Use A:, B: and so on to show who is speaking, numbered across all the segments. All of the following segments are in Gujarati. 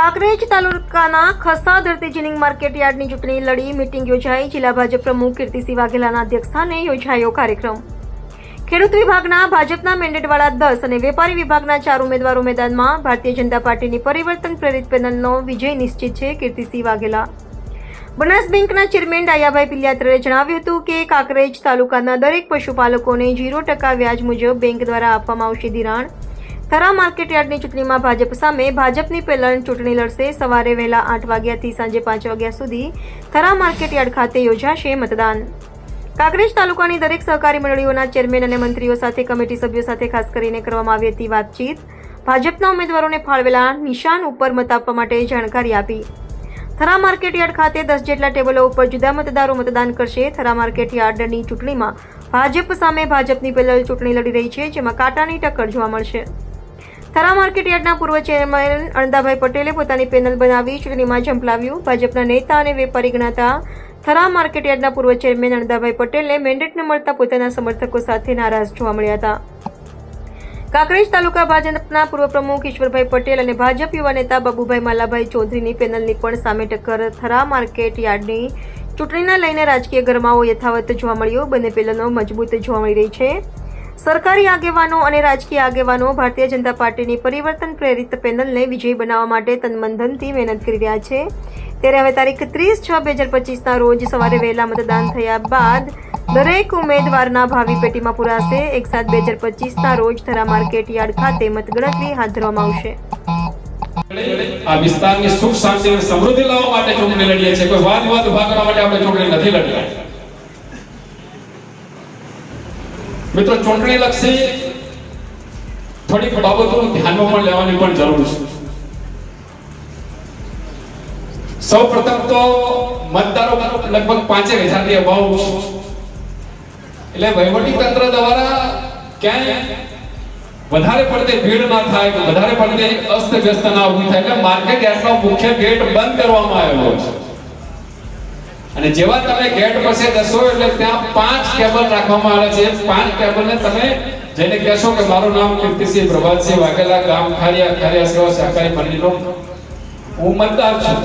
A: કાંકરેજ તાલુકાના ખસા ધરતી જીનિંગ માર્કેટ યાર્ડની ચૂંટણી લડી મિટિંગ યોજાઈ. જિલ્લા ભાજપ પ્રમુખ કીર્તિસિંહ વાઘેલાના અધ્યક્ષસ્થાને યોજાયો કાર્યક્રમ. ખેડૂત વિભાગના ભાજપના મેન્ડેટવાળા દસ અને વેપારી વિભાગના ચાર ઉમેદવારો મેદાનમાં ભારતીય જનતા પાર્ટીની પરિવર્તન પ્રેરિત પેનલનો વિજય નિશ્ચિત છે કીર્તિસિંહ વાઘેલા. બનાસ બેંકના ચેરમેન ડાયાભાઈ પિલ્યાત્રે જણાવ્યું હતું કે કાંકરેજ તાલુકાના દરેક પશુપાલકોને ઝીરો ટકા વ્યાજ મુજબ બેંક દ્વારા આપવામાં આવશે ધિરાણ. થરા માર્કેટયાર્ડની ચૂંટણીમાં ભાજપ સામે ભાજપની પેલણ ચૂંટણી લડશે. સવારે વહેલા આઠ વાગ્યાથી સાંજે પાંચ વાગ્યા સુધી થરા માર્કેટયાર્ડ ખાતે યોજાશે મતદાન. કાંકરેજ તાલુકાની દરેક સહકારી મંડળીઓના ચેરમેન અને મંત્રીઓ સાથે, કમિટી સભ્યો સાથે ખાસ કરીને કરવામાં આવી હતી વાતચીત. ભાજપના ઉમેદવારોને ફાળવેલા નિશાન ઉપર મત આપવા માટે જાણકારી આપી. થરા માર્કેટયાર્ડ ખાતે દસ જેટલા ટેબલો ઉપર જુદા મતદારો મતદાન કરશે. થરા માર્કેટ યાર્ડની ચૂંટણીમાં ભાજપ સામે ભાજપની પેલલ ચૂંટણી લડી રહી છે, જેમાં કાંટાની ટક્કર જોવા મળશે. થરા માર્કેટ યાર્ડના પૂર્વ ચેરમેન અણદાભાઈ પટેલે પોતાની પેનલ બનાવી ચૂંટણીમાં ઝંપલાવ્યું. ભાજપના નેતા અને વેપારી ગણાતા થરા માર્કેટ યાર્ડના પૂર્વ ચેરમેન અણદાભાઈ પટેલને મેન્ડેટ મળતા પોતાના સમર્થકો સાથે નારાજ જોવા મળ્યા હતા. કાંકરેજ તાલુકા ભાજપના પૂર્વ પ્રમુખ ઈશ્વરભાઈ પટેલ અને ભાજપ યુવા નેતા બાબુભાઈ માલાભાઈ ચૌધરીની પેનલની પણ સામે ટક્કર થરા માર્કેટ યાર્ડની ચૂંટણીના લઈને રાજકીય ગરમાવો યથાવત જોવા મળ્યો. બંને પેનલો મજબૂત જોવા મળી રહી છે. સરકારી આગેવાનો અને રાજકીય આગેવાનો ભારતીય જનતા પાર્ટીની પરિવર્તન પ્રેરિત પેનલને વિજયી બનાવવા માટે તનમંધનથી મહેનત કરી રહ્યા છે. ત્યારે હવે તારીખ ત્રીસ છ બે હજાર પચીસના રોજ સવારે વહેલા મતદાન થયા બાદ દરેક ઉમેદવારના ભાવિ પેટીમાં પુરાશે. એક સાત બે હજાર પચીસના રોજ થરા માર્કેટ યાર્ડ ખાતે મતગણતરી હાથ ધરવામાં આવશે.
B: આ વિસ્તારની સુખ શાંતિ અને સમૃદ્ધિ લાવવા માટે ચૂંટણી લડીએ છીએ. કોઈ વાદ વાદ ઊભા કરવા માટે આપણે ચૂંટણી નથી લડી મિત્રો, ચૂંટણી લક્ષી થોડીક બાબતો ધ્યાનમાં લેવાની પણ જરૂર છે. સૌ પ્રથમ તો મતદારો લગભગ પાંચેક હજારથી અભાવ એટલે વહીવટી તંત્ર દ્વારા ક્યાંય વધારે પડતી ભીડ ના થાય વધારે પડતી અસ્ત વ્યસ્ત ના ઊભી થાય. એટલે માર્કેટ યાર્ડનો મુખ્ય ગેટ બંધ કરવામાં આવેલો છે. અને જેવા તમે ગેટ પાસે જશો એટલે ત્યાં પાંચ કેબલ રાખવામાં આવે છે. પાંચ કેબલને તમે જેને કહેશો કે મારું નામ કીર્તિસિંહ પ્રભાતસિંહ વાઘેલા ગામ ખારિયા ખારિયા સેવા સહકારી મંડળીનો હું મતદાર છું.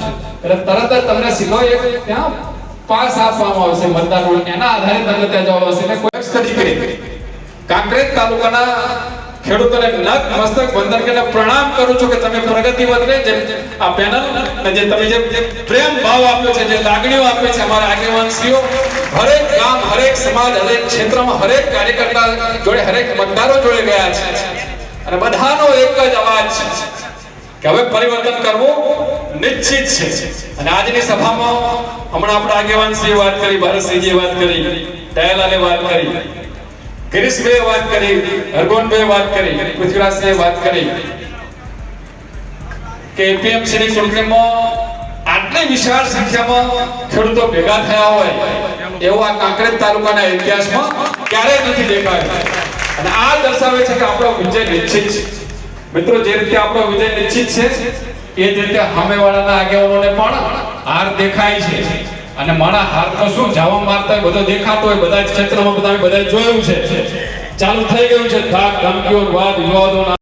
B: એટલે તરત જ તમને સીધો એક ત્યાં પાસ આપવામાં આવશે મતદારનો એના આધારે તમને ત્યાં જવાનું આવશે. એટલે કોઈ તરીકે કાંકરેજ તાલુકાના ખેડૂતોને નત મસ્તક વંદન કરીને પ્રણામ કરું છું કે તમે પ્રગતિ વધે જે આ પેનલ જે તમે જે પ્રેમ ભાવ આપ્યો છે, જે લાગણીઓ આપી છે અમારા આગેવાનશ્રીઓ, હરેક ગામ, હરેક સમાજ, હરેક ક્ષેત્રમાં હરેક કાર્યકર્તા જોડે, હરેક મતદારો જોડે ગયા છે. અને બધાનો એક જ અવાજ છે કે હવે પરિવર્તન કરવું નિશ્ચિત છે. અને આજની સભામાં હમણાં આપણા આગેવાનશ્રીએ વાત કરી, ભારતસિંહજીએ વાત કરી, દયાલાલે વાત કરી. ગિરીશભાઈએ વાત કરી હરગોનભાઈ વાત કરી પૃથ્વીરાજસિંહે વાત કરી કે એપીએમસી ની ચૂંટણીમાં આટલી વિશાળ સંખ્યામાં ખેડૂતો ભેગા થયા હોય, એવો આ કાંકરેજ તાલુકાના ઇતિહાસમાં ક્યારેય નથી દેખાયો. અને આ દર્શાવે છે કે આપણો વિજય નિશ્ચિત છે. મિત્રો, જે રીતે આપણો વિજય નિશ્ચિત છે, એ જ રીતે સામેવાળાના આગેવાનોને પણ હાર દેખાય છે. અને મારા હાર તો શું જાવા મારતા બધો દેખાતો હોય, બધા ક્ષેત્રમાં બધા બધા જોયું છે. ચાલુ થઈ ગયું છે. ધાક ધમકીઓ વાદ વિવાદોના